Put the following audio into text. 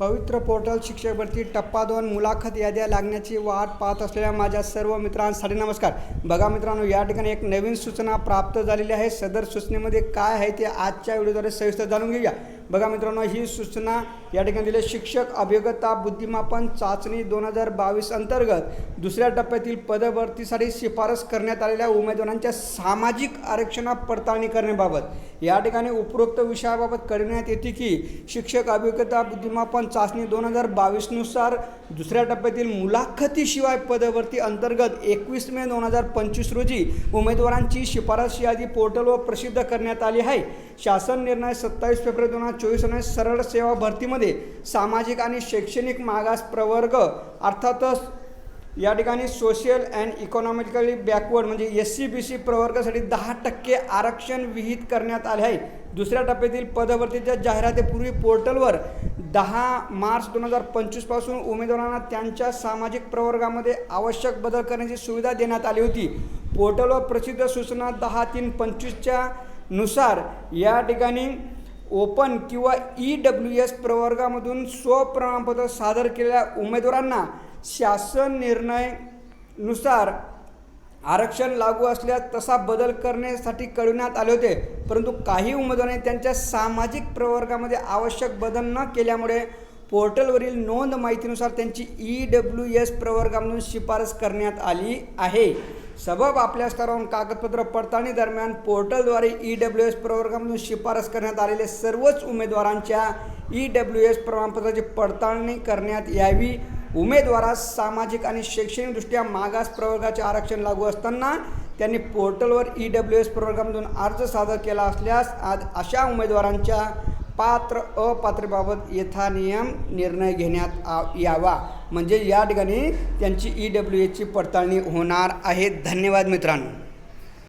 पवित्र पोर्टल शिक्षक भरती टप्पा दोन मुलाखत याद्या लागण्याची वाट पाहत असलेल्या माझ्या सर्व मित्रांसाठी नमस्कार. बघा मित्रांनो या ठिकाणी एक नवीन सूचना प्राप्त झालेली आहे. सदर सूचनेमध्ये काय आहे ते आजच्या व्हिडिओद्वारे सविस्तर जाणून घेऊया. बघा मित्रांनो ही सूचना या ठिकाणी दिली. शिक्षक अभियोगता बुद्धिमापन चाचणी दोन हजार बावीस अंतर्गत दुसऱ्या टप्प्यातील पदभरतीसाठी शिफारस करण्यात आलेल्या उमेदवारांच्या सामाजिक आरक्षणा पडताळणी करण्याबाबत. या ठिकाणी उपरोक्त विषयाबाबत कळविण्यात येते की शिक्षक अभियोगता बुद्धिमापन चाचणी दोन हजार बावीसनुसार दुसऱ्या टप्प्यातील मुलाखतीशिवाय पदभरती अंतर्गत एकवीस मे दोन हजार पंचवीस रोजी उमेदवारांची शिफारस यादी पोर्टलवर प्रसिद्ध करण्यात आली आहे. शासन निर्णय सत्तावीस फेब्रुवारी दोन हजार चोवीस आणि सरळ सेवा भरतीमध्ये सामाजिक आणि शैक्षणिक मागास प्रवर्ग अर्थातच या ठिकाणी सोशल अँड इकॉनॉमिकली बॅकवर्ड म्हणजे एस सी बी सी प्रवर्गासाठी दहा टक्के आरक्षण विहित करण्यात आले आहे. दुसऱ्या टप्प्यातील पदभरतीच्या जाहिरातीपूर्वी पोर्टलवर दहा मार्च दोन हजार पंचवीसपासून उमेदवारांना त्यांच्या सामाजिक प्रवर्गामध्ये आवश्यक बदल करण्याची सुविधा देण्यात आली होती. पोर्टलवर प्रसिद्ध सूचना दहा तीन पंचवीसच्या नुसार या ठिकाणी ओपन किंवा ई डब्ल्यू एस प्रवर्गामधून स्वप्रमाणपत्र सादर केलेल्या उमेदवारांना शासन निर्णयनुसार आरक्षण लागू असल्यास तसा बदल करण्यासाठी कळविण्यात आले होते. परंतु काही उमेदवारांनी त्यांच्या सामाजिक प्रवर्गामध्ये आवश्यक बदल न केल्यामुळे पोर्टलवरील नोंद माहितीनुसार त्यांची ई डब्ल्यू एस प्रवर्गामधून शिफारस करण्यात आली आहे. सबब आपल्या स्तरावरून कागदपत्र पडताळणी दरम्यान पोर्टलद्वारे ई डब्ल्यू एस प्रवर्गामधून शिफारस करण्यात आलेले सर्वच उमेदवारांच्या ई डब्ल्यू एस प्रमाणपत्राची पडताळणी करण्यात यावी. उमेदवारास सामाजिक आणि शैक्षणिकदृष्ट्या मागास प्रवर्गाचे आरक्षण लागू असताना त्यांनी पोर्टलवर ई डब्ल्यू एस प्रवर्गामधून अर्ज सादर केला असल्यास आज अशा उमेदवारांच्या पात्र अपात्रबाबत यथानियम निर्णय घेण्यात आ यावा. म्हणजे या ठिकाणी त्यांची ई डब्ल्यू एची पडताळणी होणार आहे. धन्यवाद मित्रांनो.